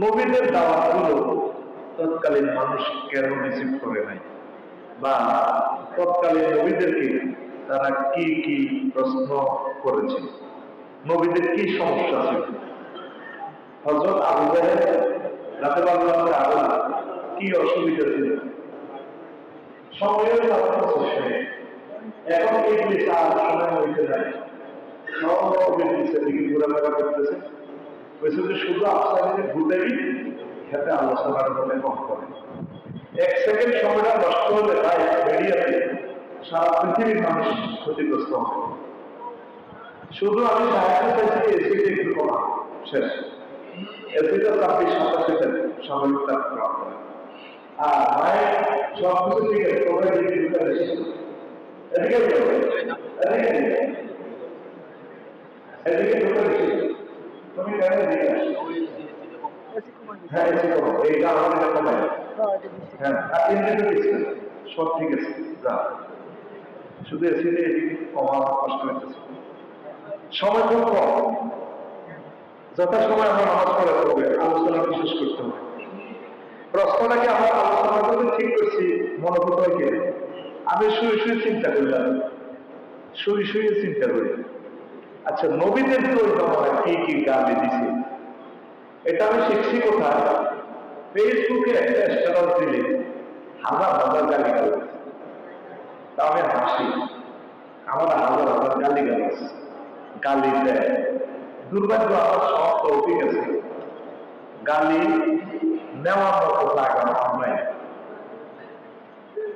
নবীদের দাওয়াতগুলো তৎকালীন মানুষ কেন রিসিভ করে নাই? বা তৎকালীন নবীদেরকে তারা কি কি প্রশ্ন করেছে? নবীদের কি সমস্যা ছিল? হজরত আবু জাহেদ রাতে আরও কি অসুবিধা ছিল? সময়ের এখন এই জিনিস আর সময় হইতে যায় সব দিকে ঘোরাফেরা করতেছে। বলছে যে শুধু আপনাদের ঘুরতেই খেতে আলোচনার মধ্যে কম করে এক সেকেন্ড সময়টা নষ্ট হলে তাই বেরিয়েছে সারা পৃথিবীর মানুষ ক্ষতিগ্রস্ত হবে শুধু আমি সাহায্য চাইছি এসিটা একটু কমা শেষ এসিটা ছাব্বিশ সাতাশে স্বাভাবিক তাপমাত্রা করে আর সব কিছু ঠিক আছে তোমরা বেশি এদিকে এদিকে এদিকে বেশি তুমি এদিকে আসো? হ্যাঁ এইটা হ্যাঁ সব ঠিক আছে, যা। শুধু এসিতে এদিকে কমা কষ্ট হইতেছে। সময় খুব কম। যথা সময় আমরা নামাজ পড়া করবে, আলোচনা বিশেষ করতে হবে। প্রশ্নটাকে আমরা আলোচনা করে ঠিক করছি, মনে করতে আমি শুয়ে শুয়ে চিন্তা করলাম। শুয়ে শুয়ে চিন্তা করি। আচ্ছা নবীদের ওই কি কি গালি দিছে। এটা আমি শিখছি কোথায়? ফেসবুকে একটা স্ট্যাটাস দিলে হাজার হাজার গালি গালাজ তা আমি হাসি। আমার হাজার হাজার গালি গালাজ গালি দেয়। দুর্ভাগ্য, আমার সব তৌফিক আছে। গালি নেওয়ার মতো জায়গা আমার নাই।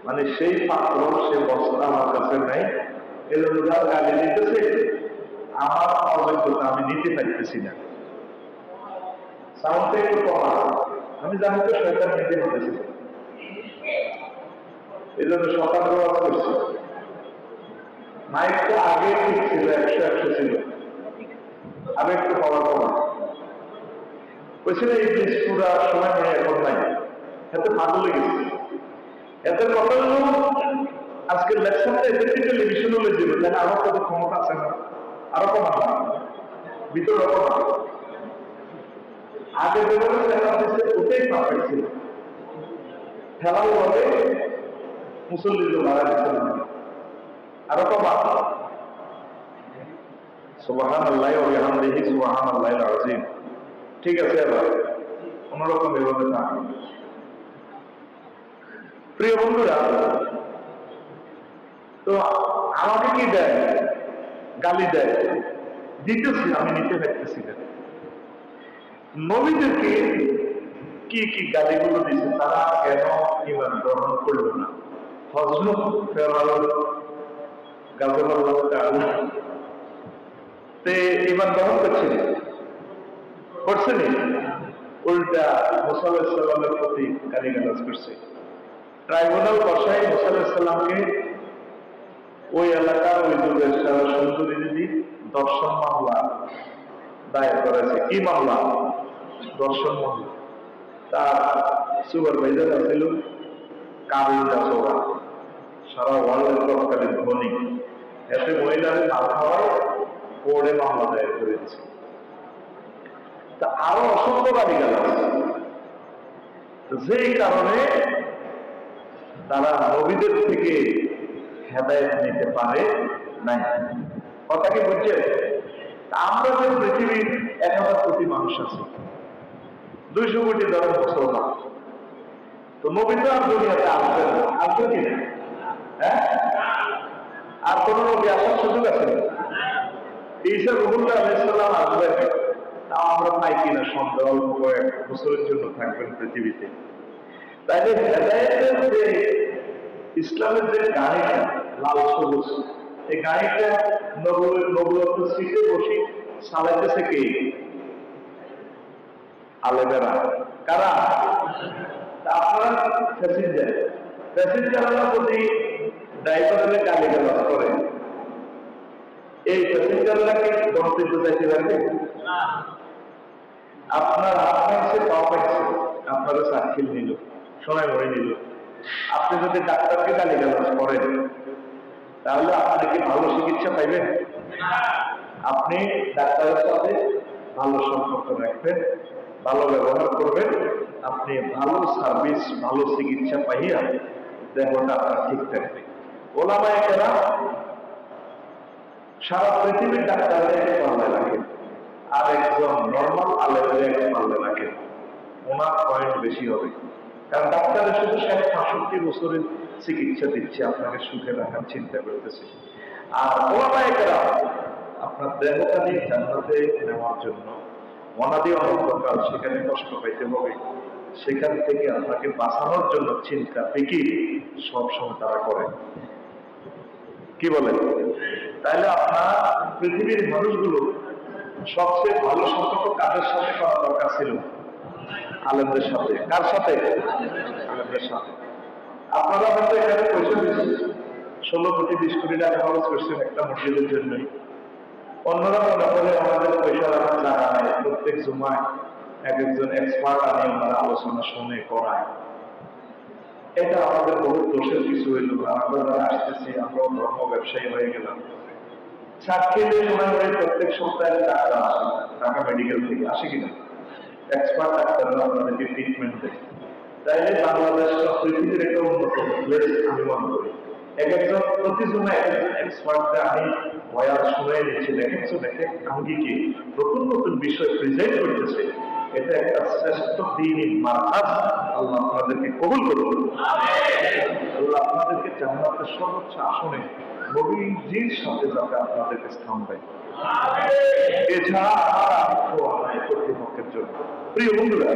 মানে সেই পাত্র, সে বস্তা আমার কাছে নাই। এলো গালি দিতেছে। আমার অযোগ্যতা আমি নিতে পারতেছি না। আমি জানি তো শয়তান নিতে হতেছি। এই জন্য সকালে করছি। মাইকটা আগে ঠিক ছিল, একশো একশো ছিল। আমি একটু পাওয়ার কমা। বলছিল, এই জিনিস পুরা সময় নেই, এখন নাই। এতে ভালো লেগেছে। এতে কথা হলো আজকের লেকচারটা এদেরকে টেলিভিশন হলে দিল তাই আমার কত ক্ষমতা আছে না। আরও কমা ভিতরে কমা আগে যেভাবে খেলা হয়েছে, ওটাই পারফেক্ট ছিল। খেলার বলে মুসল্লিদের মারা গেছে আরও কমা সুবাহান আল্লাহ ওবিহামদিহি সুবাহান আল্লাহ আজিম ঠিক আছে এবার, কোনোরকম এভাবে থাকুন প্রিয় বন্ধুরা, তো আমাকে কি দেয়? গালি দেয়। দিতেছি আমি নিতে না নবীদেরকে কি কি গালিগুলো দিছে তারা কেন ইমান গ্রহণ করল না? হজরত ফেরাল গাজবাল্লাহ তাআলা তে ইমান গ্রহণ করছে করছে উল্টা মুসাল্লাহামের প্রতি গালিগালাজ করছে। ট্রাইব্যুনাল বসায় মুসাল্লাহামকে ওই এলাকার ওই যুগের সারা সুন্দরী দিদি দর্শন মামলা দায়ের করেছে কি মামলা? দর্শন মামলা। তার সুপারভাইজার ছিল কাবিল দাসোরা সারা ওয়ার্ল্ডের তৎকালীন ধনী। এতে মহিলাদের না খাওয়ায় কোর্টে মামলা দায়ের করেছে তা আরও অসংখ্য গালিগাল আছে। যেই কারণে তারা নবীদের থেকে হেদায়ত নিতে পারে নাই। কথা কি বুঝছেন? আমরা যে পৃথিবীর এক হাজার কোটি মানুষ আছে, দুইশো কোটি ধরেন মুসলমান। তো নবী তো আর দুনিয়াতে আসবেন আসবে কি? হ্যাঁ? আর কোন নবী আসার সুযোগ আছে? ঈসা রহুল্লাহ আলাইসাল্লাম আসবেন তা আমরা পাই কিনা সন্দেহ অল্প কয়েক বছরের জন্য থাকবেন পৃথিবীতে। তাইলে হেদায়তের যে ইসলামের যে গাড়িটা লাল সবুজ, এই গাড়িটা নবুলের নবুলত সিটে বসে চালাইতেছে কে? আলেমেরা। কারা? আপনারা প্যাসেঞ্জার। প্যাসেঞ্জাররা যদি ড্রাইভারের করে? এই পারবে? আপনার হাত পাইছে পা পাইছে। আপনারও সার্কিল নিল। সময় মরে নিল। আপনি যদি ডাক্তারকে গালি গালাজ করেন, তাহলে আপনি কি ভালো চিকিৎসা পাইবেন আপনি ডাক্তারের সাথে ভালো সম্পর্ক রাখবেন, ভালো ব্যবহার করবেন, আপনি ভালো সার্ভিস, ভালো চিকিৎসা পাইয়া দেহটা আপনার ঠিক থাকবে। ওলামায় কেনা সারা পৃথিবীর ডাক্তাররা এক পাল্লে রাখেন আর একজন নর্মাল আলেমের এক পাল্লে রাখেন ওনার পয়েন্ট বেশি হবে। কারণ ডাক্তারের শুধু ষাট পঁয়ষট্টি বছরের চিকিৎসা দিচ্ছে, আপনাকে সুখে রাখার চিন্তা করতেছে। আর ওলামায়িকেরা আপনার নিয়ে জান্নাতে নেওয়ার জন্য অনাদি অনন্তকাল সেখানে কষ্ট পাইতে হবে। সেখান থেকে আপনাকে বাঁচানোর জন্য চিন্তা, ফিকির সবসময় তারা করেন কি বলেন তাহলে আপনার পৃথিবীর মানুষগুলো সবচেয়ে ভালো সম্পর্ক কাদের সাথে করা দরকার ছিল। আলেমদের সাথে। কার সাথে? আলেমদের সাথে। আপনারা হয়তো এখানে পয়সা দিচ্ছেন ষোলো কোটি, বিশ কোটি টাকা খরচ করছেন একটা মসজিদের জন্যই। অন্যরা মনে করে আমাদের পয়সা রাখার জায়গা নাই। প্রত্যেক জুমায় এক একজন এক্সপার্ট আনি আমরা আলোচনা শুনে করায় এটা আমাদের বহু দোষের কিছু হইল। আমরা যারা আসতেছি, আমরাও ধর্ম ব্যবসায়ী হয়ে গেলাম। চাকরি দিয়ে প্রত্যেক সপ্তাহে টাকা আসে ঢাকা মেডিকেল থেকে। আসে কিনা? এক্সপার্ট ডাক্তাররা আপনাদেরকে ট্রিটমেন্ট দেয় তাইলে বাংলাদেশটা পৃথিবীর একটা উন্নত প্লেস আমি মনে করি। এক একজন প্রতি জন্য এক একজন এক্সপার্টরা আমি বয়ান শুনে নিচ্ছি। দেখেছ দেখে আমি কি নতুন নতুন বিষয় প্রেজেন্ট করতেছে? এটা একটা শ্রেষ্ঠ দিন মার্কাজ আল্লাহ আপনাদেরকে কবুল করুন। আল্লাহ আপনাদেরকে জান্নাতের সর্বোচ্চ আসনে নবীজির সাথে যাতে আপনাদেরকে স্থান দেয় এছাড়া কর্তৃপক্ষের জন্য। প্রিয় বন্ধুরা,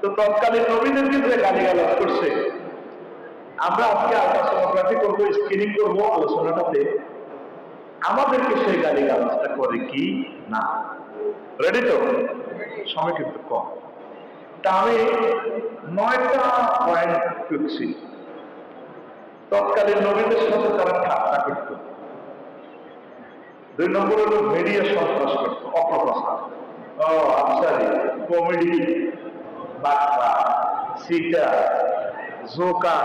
তো তৎকালীন নবীদেরকে যে গালিগালাজ করছে, আমরা আজকে আলোচনাগ্রাফি করব স্ক্রিনিং করব আলোচনাটাতে। আমাদেরকে সেই গালিগালাজটা করে কি না? রেডি তো? সময় কিন্তু কম। তা আমি নয়টা পয়েন্ট করছি তৎকালীন নবীদের সাথে তারা ঠাট্টা করত। দুই নম্বর হলো মিডিয়া সন্ত্রাস করত, অপপ্রচার। ও আফসারি কমেডি বাট্টা সিটা জোকা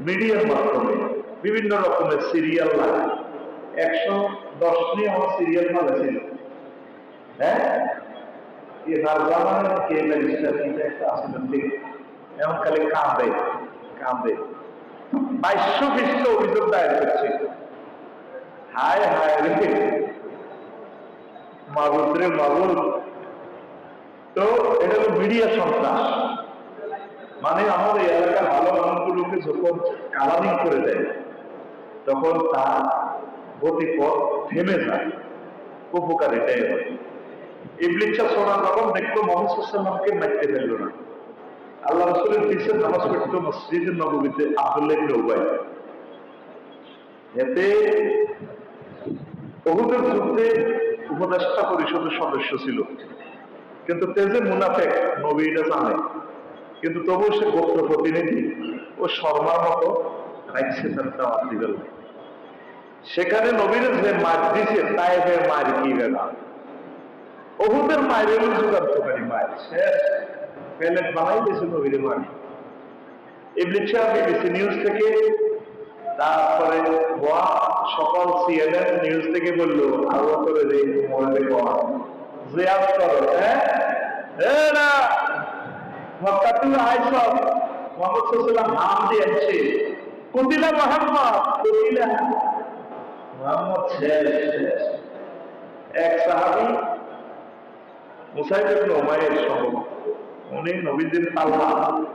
মিডিয়ার মাধ্যমে বিভিন্ন রকমের সিরিয়াল লাগে। একশো দশ নিয়ে আমার সিরিয়াল মালা ছিল। হ্যাঁ? এ রাজামান কে ব্যারিস্টার এটা একটা আসলে এমন খালি কাঁদে। কাঁদে। বাইশশো পৃষ্ঠ অভিযোগ দায়ের করছে। হায় হায় রে। মাবুদ রে মাবুদ তো এটা হলো মিডিয়া সন্ত্রাস। মানে আমাদের এলাকার ভালো মানুষগুলোকে যখন কালারিং করে দেয়, তখন তার গতিপথ থেমে যায়। উপকার এটাই হয়। ইবলিচ্ছা সোনা তখন দেখল মোহাম্মদকে মারতে ফেলল না। আল্লাহ রসুলের দিচ্ছে নামাজ পড়তো উবাই। এতে বহুদের উপদেষ্টা পরিষদের সদস্য ছিল। কিন্তু তেজে মুনাফেক, নবী এটা জানে। কিন্তু তবু সে গোত্র প্রতিনিধি ও শর্মার মতো রাখছে তার দিবেন সেখানে নবীর যে মার দিছে, তাই মার কি বেলা অহুদের মায়ের মায়ের শেষ। প্যালেট বানাই দিয়েছে নবীর মারি ইবলিচ্ছা বিবিসি নিউজ থেকে, তারপরে গোয়া, সকল সিএনএন নিউজ থেকে বলল, আরও করে যে মরবে গোয়া। জিয়াদ করো হ্যাঁ? না! মক্কাতুল আয়সব মোহাম্মদ সাল্লাল্লাহু নাম দিয়েছে, কুতিলা মোহাম্মদ কুতিলা। মোহাম্মদ এক সাহাবী মুসাইদ ইবনে উমাইর সহ উনি নবীদের আল্লাহ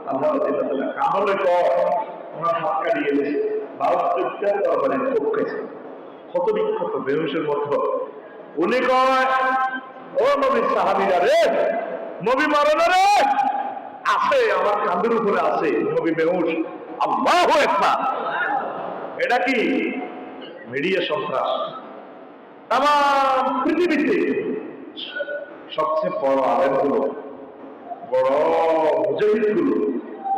আল্লাহ কামলে কর ওনার হাত কাটিয়ে গেছে বাহাত্তরটা তরবারি চোখেছে ক্ষত বিক্ষত বেহুশের মতো। উনি কয়, ও নবীর সাহাবীরা রে, নবী মারো রে, আছে, আমার কাঁধের উপরে আছে, নবী বেহুশ, আল্লাহ একবার এটা কি? মিডিয়া সন্ত্রাস। তাম পৃথিবীতে সবচেয়ে বড় আলেমগুলো বড় মুজাহিদগুলো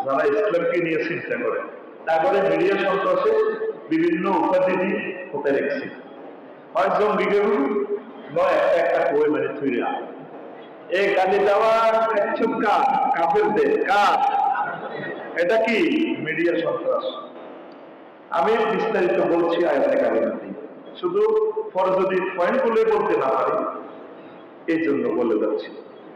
যারা ইসলামকে নিয়ে চিন্তা করে, তারপরে মিডিয়া সন্ত্রাসে বিভিন্ন উপাধি দিয়ে হতে রেখেছে হয় একটা একটা কই মানে থুইরা এই কালি দেওয়া একচুপ কাজ কাফের দে কাজ। এটা কি? মিডিয়া সন্ত্রাস। আমি বিস্তারিত বলছি আয়াতে কালিমাতি শুধু পরে যদি পয়েন্টগুলো বলতে না পারি এই জন্য বলে যাচ্ছি।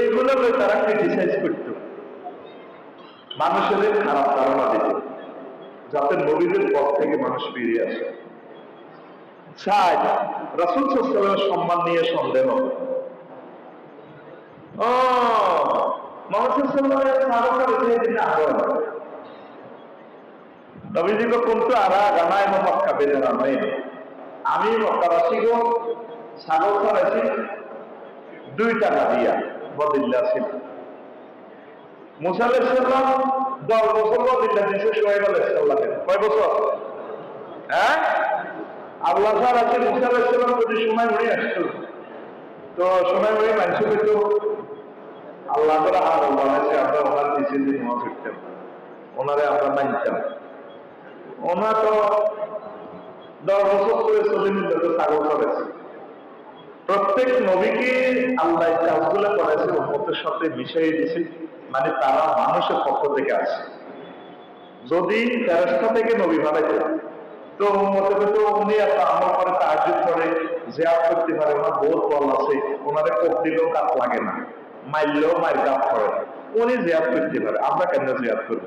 এইগুলোকে তারা ক্রিটিসাইজ করত। মানুষের খারাপ ধারণা দিত, যাতে নবীদের পথ থেকে মানুষ ফিরে আসে। রাসুল সাল্লামের সম্মান নিয়ে সন্দেহ আরা আমি সাগর দুই টাকা দিয়া বদিল্লা ছিল মুসা দশ বছর বদিল্লা দিয়েছে সোহেব আলাইসাল্লামে কয় বছর? হ্যাঁ? আল্লাহ স্যার আছে মুসা যদি সময় মনে আসতো, তো সময় মনে মানুষ কিন্তু আল্লাহ করে আর বানাইছে, আমরা ওনার পিছিয়ে দিয়ে নামাজ উঠতাম ওনারে আমরা মানতাম। ওনার তো দশ বছর করে চলে নিল তো ছাগল করেছে প্রত্যেক নবীকে আল্লাহ কাজগুলো করেছে উন্মতের সাথে মিশিয়ে দিয়েছে মানে তারা মানুষের পক্ষ থেকে আছে যদি ফেরস্তা থেকে নবী বানাইতে তো মতে তো উনি এত আমল করে তাহাজুদ করে জিয়াদ করতে পারে, ওনার বহুত বল আছে, ওনারে কোপ দিলেও কাপ লাগে না মারলেও মায়ের কাপ করে উনি জিয়াদ করতে পারে, আমরা কেন জিয়াদ করব?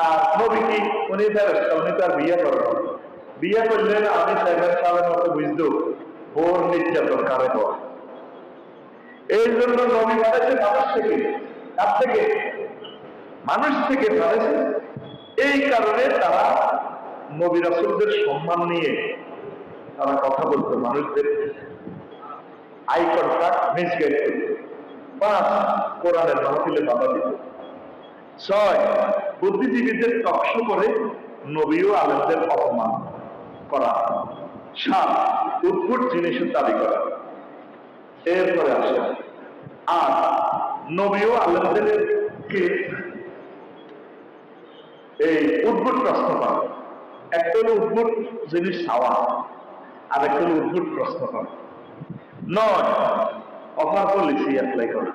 আর নবী কি? উনি ফেরস্তা উনি তার বিয়ে করেন বিয়ে করলেন আমি সাহেবের সাহেবের মতো বুঝতো বোর নির্যাতন কারে হয় এই জন্য নবী বানাইছে মানুষ থেকে, কার থেকে? মানুষ থেকে বানাইছে এই কারণে তারা নবী রাসুলদের সম্মান নিয়ে তারা কথা বলতো, মানুষদের আই কন্ট্যাক্ট মিসগাইড করত। পাঁচ কোরআনের মাহফিলে বাধা দিত। ছয়, বুদ্ধিজীবীদের টকশো করে নবী ও আলেমদের অপমান করা। সাত উদ্ভুট জিনিসের দাবি করা। এরপরে আসে, আর নবী ও আলেমদেরকে এই উদ্ভুট প্রশ্ন করা। একটা হলো উদ্ভুট জিনিস চাওয়া আর একটা হলো উদ্ভুট প্রশ্ন করা। নয়, অফার পলিসি অ্যাপ্লাই করা।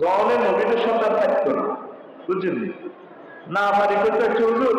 জলে নবীদের সন্তান থাকতো না, বুঝছেন? না পারি করতে চলুন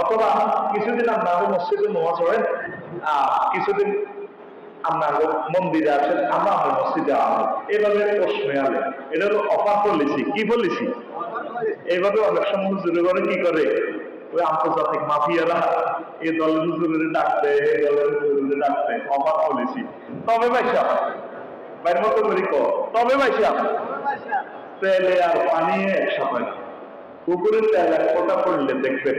অথবা কিছুদিন আমরা মসজিদে নামাজ পড়েন কিছুদিন আমরা মন্দিরে আসেন আমরা আমরা মসজিদে আনেন এভাবে প্রশ্ন আলে। এটা হলো অফার পলিসি। কি বলেছি এইভাবে অনেক সময় হুজুরে করে কি করে? ওই আন্তর্জাতিক মাফিয়ারা এই দলের হুজুরে ডাকতে এই দলের হুজুরে ডাকতে অফার পলিসি। তবে ভাইসা বাইর মতো করি তবে ভাইসা, তেলে আর পানি একসাথে পুকুরের তেল এক পড়লে দেখবেন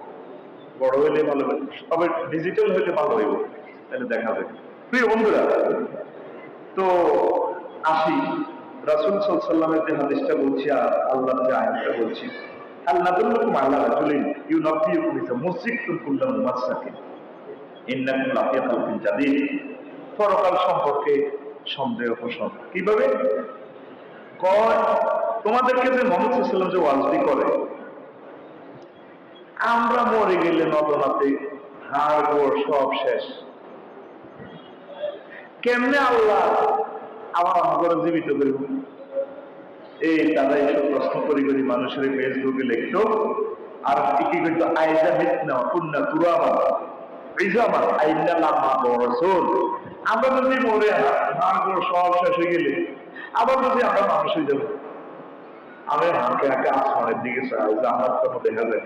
বড় হইলে ভালো হবে তবে ডিজিটাল হইলে ভালো হইব, তাহলে দেখা যাবে। প্রিয় বন্ধুরা, তো আসি। রাসুল সাল্লামের যে হাদিসটা বলছি আর আল্লাহ যে আয়াতটা বলছি আল্লাহ বললাম আল্লাহ রাজুলিন ইউ নব্বি ইজ মসজিদ তুল কুল্লাম মাসাকিন ইন্নাকুম লাফিয়া খালকিন জাদিদ। পরকাল সম্পর্কে সন্দেহ পোষণ। কীভাবে? কয়, তোমাদেরকে যে মোহাম্মদ সাল্লাম যে ওয়াজদি করে আমরা মরে গেলে নদনাতে হাড় গোড় সব শেষ। কেমনে আল্লাহ আমার আমাকে জীবিত করব? এই তারা এইসব প্রশ্ন করি করি মানুষের ফেসবুকে লিখতো, আর কি করতো? আইজা মিথনা কুন্না তুরাবা ইজামা লাম্মা আমরা যদি মরে হাড়গুলো সব শেষ হয়ে গেলে আবার যদি আমরা মানুষ হয়ে যাব? আমি হাঁকে হাঁকে আসমানের দিকে চাই জান্নাত কোনো দেখা যায়।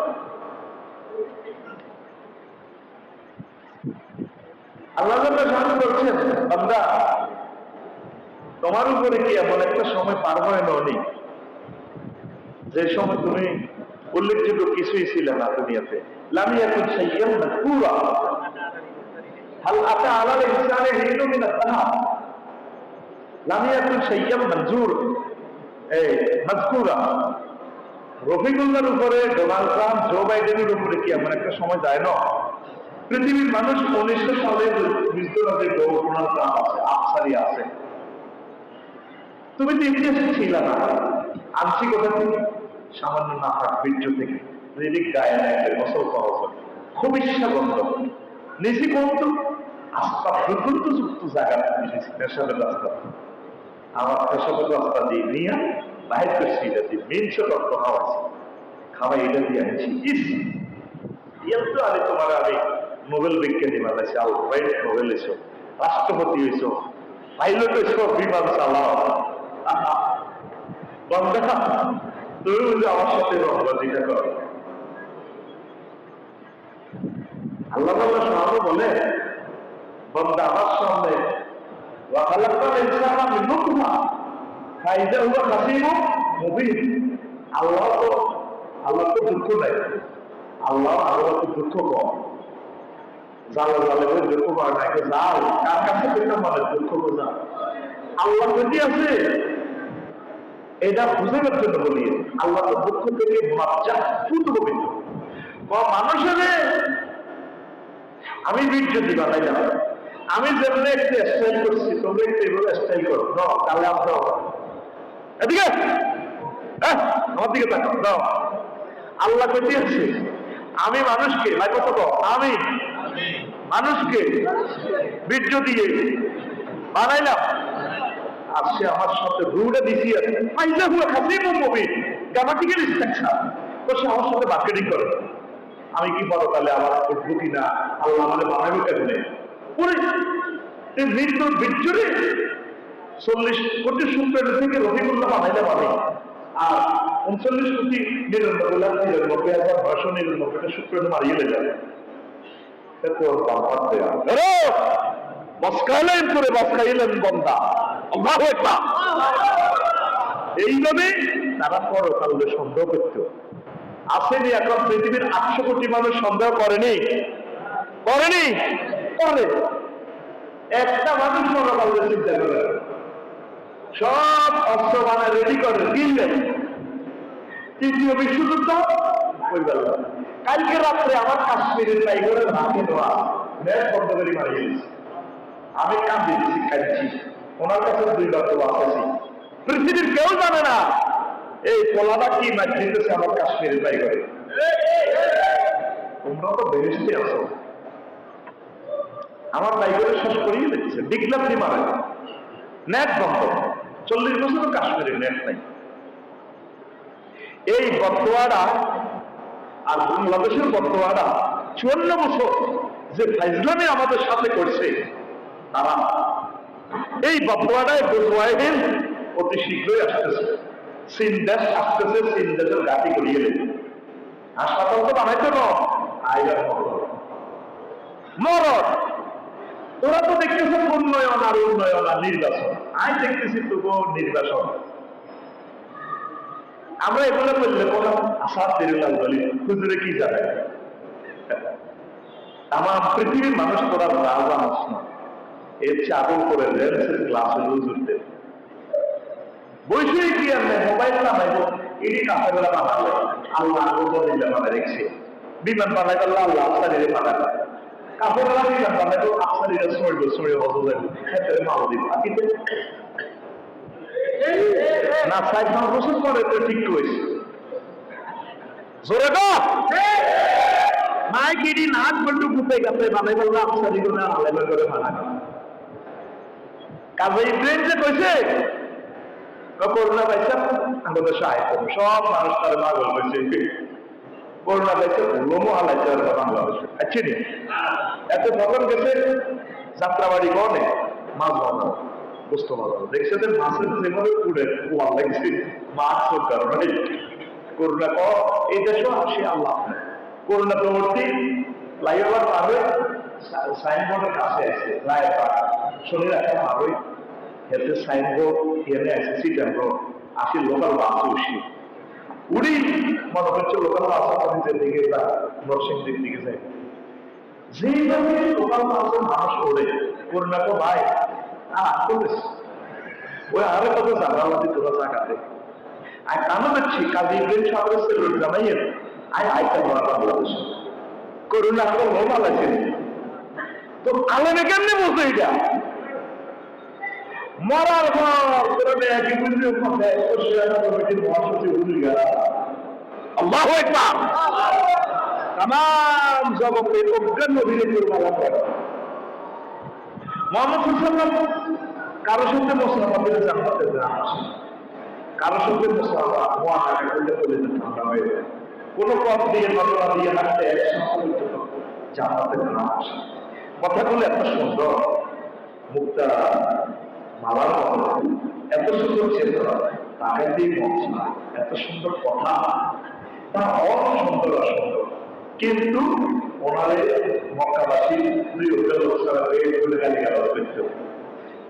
আল্লাহ তোমার উপরে কি এমন একটা সময় পার হয় ননি যে সময় তুমি উল্লেখযোগ্য কিছুই ছিল না দুনিয়াতে। লামিয়া কুন সাইয়াম না পুরা মঞ্জুর এই মজকুরা উপরে, ডোনাল্ড ট্রাম্প, জো বাইডেনের উপরে কি এমন একটা সময় যায় না? পৃথিবীর মানুষ উনিশশো সালে বিশ্বরাতে ডোনাল্ড ট্রাম্প আছে, আফসারি আছে। তুমি তো ছিল না। আনছি কোথা থেকে সামান্য নাফাক বীর্য থেকে রিলিক গায়ে একটা খুব ইচ্ছা আস্থা যুক্ত জায়গা নিয়েছি পেশাবের রাস্তা। আমার পেশাবের রাস্তা দিয়ে নিয়ে বাইর করছি এটা দিয়ে মেনশ খাওয়াইছি। খাওয়াই এটা দিয়ে আনছি। ইস! তো আরে তোমার আমি নোবেল বিজ্ঞানী বানাইছি আলফ্রাইড নোবেল এসো রাষ্ট্রপতি হয়েছো পাইলট হয়েছো বিমান চালাও বন্ধা, তুমি আমার সাথে রহবাজিটা কর। আল্লাহ আল্লাহ সাহাবো বলে, বন্ধা আমার সামনে ওয়াখালাক্তাল ইনসানা মিন নুতফা ফাইজা হুয়া কাসিমু মুবিন। আল্লাহ তো আল্লাহ তো দুঃখ নাই আল্লাহ আল্লাহ তো দুঃখ কম। জাল জালে করে দুঃখ পায় না কার কাছে পেতে মানে দুঃখ আল্লাহ যদি আছে, এটা বুঝানোর জন্য বলি, আল্লাহ তো দুঃখ থেকে মাপচা ফুট পবিত্র। মানুষের আমি বীর্য দি বানাইলাম আমি যেমন একটু স্টাইল করছি, তোমরা একটু এভাবে স্টাইল করো। ন তাহলে আমরা এদিকে আমার দিকে তাকাও দাও আল্লাহ কইতে আছে আমি মানুষকে, ভাই কত আমি মানুষকে বীর্য দিয়ে বানাইলাম। আর সে আমার সাথে রুটা দিছি আছে ফাইজা হুয়া খাসি তো সে আমার সাথে মার্কেটিং করে। আমি কি তাহলে আমার উঠবো কিনা আল্লাহ আমাদের বানাবো কেমনে? পরে চল্লিশ কোটি শুক্রের থেকে রবিকুল্লাহ বানাইলে পাবে আর উনচল্লিশ কোটি নিরানব্বই নিরানব্বই হাজার নয়শো নিরানব্বইটা শুক্রের মারিয়ে যাবে করে এইভাবে তারা পরকালে সন্দেহ করত। আসেনি এখন পৃথিবীর আটশো কোটি মানুষ সন্দেহ করেনি। করেনি? করে। একটা মানুষ পরকালে চিন্তা করে। সব অস্ত্র বানা রেডি করে দিলেন তৃতীয় বিশ্বযুদ্ধ কালকে রাত্রে আমার কাশ্মীরের টাইগরের হাতে দেওয়া ম্যাচ বন্ধ করে দিয়েছে আমি কাঁদি দিচ্ছি কাঁদছি। ওনার কাছে দুই লক্ষ আসেছি পৃথিবীর কেউ জানে না এই পোলাটা কি ম্যাচ জিতেছে আমার কাশ্মীরের টাইগরে। তোমরা তো বেরিস্টে আছো। আমার টাইগরে শেষ করিয়ে দিচ্ছে ডিগলাম দি মারে বন্ধ। চল্লিশ বছর কাশ্মীরে নেট নাই। এই বর্তমানা আর বাংলাদেশের বর্তমানা চুয়ান্ন বছর যে ফাইজলামে আমাদের সাথে করছে, তারা এই বর্তমানায় বোঝওয়াইদিন অতি শীঘ্রই আসতেছে। চীন দেশ আসতেছে চীন দেশের গাটি করিয়ে নেবে। হাসপাতাল তো বানাইতে ন আইয়ার মরণ। ওরা তো দেখতেছে উন্নয়ন আর উন্নয়ন আর নির্বাচন। আই দেখতেছি তবুও নির্বাচন। আমরা এগুলো বললে কোন আশা তেরুলাল বলি। হুজুরে কি জানে? আমার পৃথিবীর মানুষ তোরা রাজা মানুষ না। এর আদর করে রেলসের ক্লাস হুজুরদের। বৈষয়িক কি আনবে মোবাইল বানাইব এটি কাঁচা বেলা বানাবে আল্লাহ আগুন দিলে বানায় দেখছে বিমান বানাই করলে আল্লাহ আফসারিরে বানাবে কাপড় বিমান বানাইব আফসারিরে সরবে সরে বদলে ক্ষেত্রে মাল দিব কিন্তু না সাইড পাঁচ বছর পরে তো ঠিক করেছে জোরে তো মাইক ইডি নাচ বলটু কুপে গেছে বানাই বললে, আফসারি করে আলেমে করে বানাবে কাজে ইব্রাহিম যে কইছে করোনা পাইছে, আমাদের সাহায্য সব মানুষ তার পাগল হয়েছে। করোনা পাইছে লোমো হালাইছে বাংলাদেশে আচ্ছা নি? এত ভগবান গেছে, যাত্রাবাড়ি কনে মাছ বাজার বুঝতে বাজার দেখছে যে মাছের যেভাবে পুড়ে কুয়া লাগছে। মাছ সরকার ভাই করোনা ক এই দেশও আসে আল্লাহ করোনা প্রবর্তী, ফ্লাইওভার পাবে সাইনবোর্ডের কাছে লোকাল বাস উড়ি, মনে হচ্ছে লোকাল বাস আমাদের দিকে যা নরসিংদীর দিকে যায়। যেভাবে লোকাল বাসের মানুষ ওড়ে করোনা তো ভাই আর করিস ওই আরও কত জানালাদি তোরা চাকাতে আর কেন দেখছি কাজী ইব্রাহিম সাহেবের সেলুট জানাইয়েন। আয় আইটা করা বাংলাদেশ করোনা তো লোকাল আছে তো আলেমে কেমনে বলতো এটা? মরার পর কোরআনে একই বুঝলে মধ্যে একশো কমিটির মহাসচিব কারও সঙ্গে মুসলমানদের জান্নাতে আসে কারও সঙ্গে মুসলমান মহানাকা করলে ঠান্ডা হয়ে যায়। কোনো পথ দিয়ে নজরা দিয়ে একসঙ্গে জান্নাতে না। আসে কথাগুলো এত সুন্দর মুক্তা কথা এত সুন্দর চেতনা তাকে দিয়ে মশলা এত সুন্দর কথা। তা অসুন্দর অসুন্দর। কিন্তু ওনারে মক্কাবাসী দুই হোটেল বলে গালি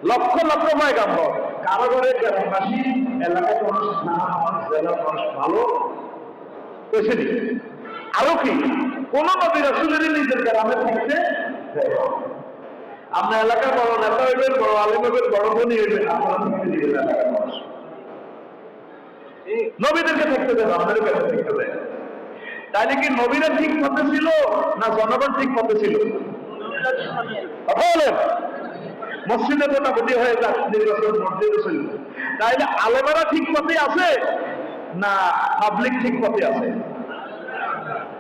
লক্ষ লক্ষ পয়গাম্বর। কারও ঘরে গ্রামবাসী এলাকার মানুষ না মানুষ জেলার মানুষ ভালো? আরও কি? কোন নবী রাসুলেরই নিজের গ্রামে থাকতে আপনার এলাকার বড় নেতা হইবেন বড় আলিম হইবেন বড় ধনী হইবেন আপনারা থাকতে দিবেন এলাকার মানুষ। নবীদেরকে থাকতে দেন আপনাদের কাছে থাকতে দেন তাইলে কি নবীরা ঠিক পথে ছিল না জনগণ ঠিক পথে ছিল? কথা বলেন। মসজিদে মোটামুটি হয়ে যাক নির্বাচন মসজিদে ছিল তাইলে আলেমেরা ঠিক পথে আছে না পাবলিক ঠিক পথে আছে?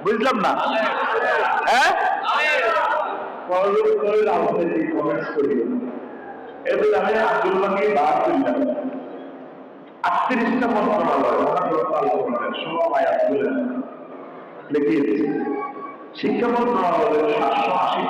বুঝলাম না? হ্যাঁ? করে। আটত্রিশটা শিক্ষা মন্ত্রণালয়ের শাসন